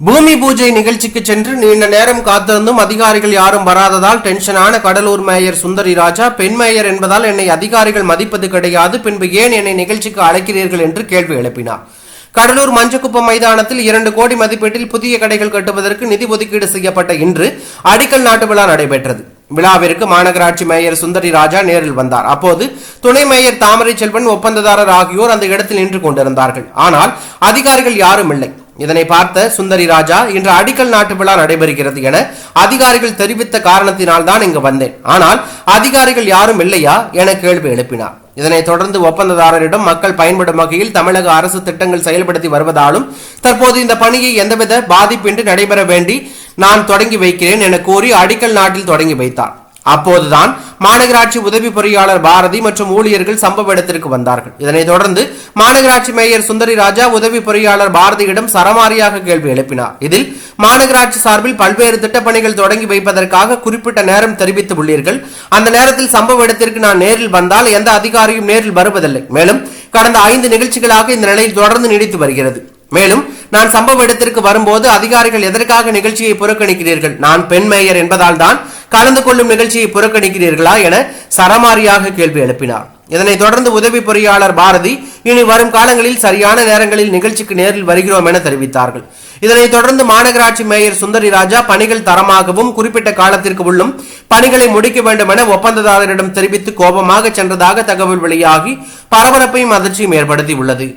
பூமி பூஜை நிகழ்ச்சிக்கு சென்று நீண்ட நேரம் காத்திருந்தும் அதிகாரிகள் யாரும் வராததால் டென்ஷனான கடலூர் மேயர் சுந்தரி ராஜா பெண் மேயர் என்பதால் என்னை அதிகாரிகள் மதிப்பது கிடையாது பின்பு ஏன் என்னை நிகழ்ச்சிக்கு அழைக்கிறீர்கள் என்று கேள்வி எழுப்பினார். கடலூர் மஞ்சக்குப்பம் மைதானத்தில் இரண்டு கோடி மதிப்பீட்டில் புதிய கடைகள் கட்டுவதற்கு நிதி ஒதுக்கீடு செய்யப்பட்ட இன்று அடிக்கல் நாட்டு விழா நடைபெற்றது. விழாவிற்கு மாநகராட்சி மேயர் சுந்தரி ராஜா நேரில் வந்தார். அப்போது துணை மேயர் தாமரை செல்வன் ஒப்பந்ததாரர் ஆகியோர் அந்த இடத்தில் நின்று கொண்டிருந்தார்கள். ஆனால் அதிகாரிகள் யாரும் இல்லை. இதனை பார்த்த சுந்தரி ராஜா இன்று அடிக்கல் நாட்டு விழா நடைபெறுகிறது என அதிகாரிகள் தெரிவித்த காரணத்தினால் தான் இங்கு வந்தேன். ஆனால் அதிகாரிகள் யாரும் இல்லையா என கேள்வி எழுப்பினார். இதனைத் தொடர்ந்து ஒப்பந்ததாரரிடம் மக்கள் பயன்படும் வகையில் தமிழக அரசு திட்டங்கள் செயல்படுத்தி வருவதாலும் தற்போது இந்த பணியை எந்தவித பாதிப்பின்றி நடைபெற வேண்டி நான் தொடங்கி வைக்கிறேன் என கூறி அடிக்கல் நாட்டில் தொடங்கி வைத்தார். அப்போதுதான் மாநகராட்சி உதவி பொறியாளர் பாரதி மற்றும் ஊழியர்கள் சம்பவ இடத்திற்கு வந்தார்கள். இதனைத் தொடர்ந்து மாநகராட்சி மேயர் சுந்தரி ராஜா உதவி பொறியாளர் பாரதியிடம் சரமாரியாக கேள்வி எழுப்பினார். இதில் மாநகராட்சி சார்பில் பல்வேறு திட்டப்பணிகள் தொடங்கி வைப்பதற்காக குறிப்பிட்ட நேரம் தெரிவித்து உள்ளீர்கள். அந்த நேரத்தில் சம்பவ இடத்திற்கு நான் நேரில் வந்தால் எந்த அதிகாரியும் நேரில் வருவதில்லை. மேலும் கடந்த ஐந்து நிகழ்ச்சிகளாக இந்த நிலை தொடர்ந்து நீடித்து வருகிறது. மேலும் நான் சம்பவ இடத்திற்கு வரும்போது அதிகாரிகள் எதற்காக நிகழ்ச்சியை புறக்கணிக்கிறீர்கள்? நான் பெண் மேயர் என்பதால் தான் கலந்து கொள்ளும் நிகழ்ச்சியை புறக்கணிக்கிறீர்களா என சரமாரியாக கேள்வி எழுப்பினார். இதனைத் தொடர்ந்து உதவி பொறியாளர் பாரதி இனி வரும் காலங்களில் சரியான நேரங்களில் நிகழ்ச்சிக்கு நேரில் வருகிறோம் என தெரிவித்தார்கள். இதனைத் தொடர்ந்து மாநகராட்சி மேயர் சுந்தரி ராஜா பணிகள் தரமாகவும் குறிப்பிட்ட காலத்திற்கு உள்ளும் பணிகளை முடிக்க வேண்டும் என ஒப்பந்ததாரரிடம் தெரிவித்து கோபமாக சென்றதாக தகவல் வெளியாகி பரபரப்பையும் அதிர்ச்சியும் ஏற்படுத்தி உள்ளது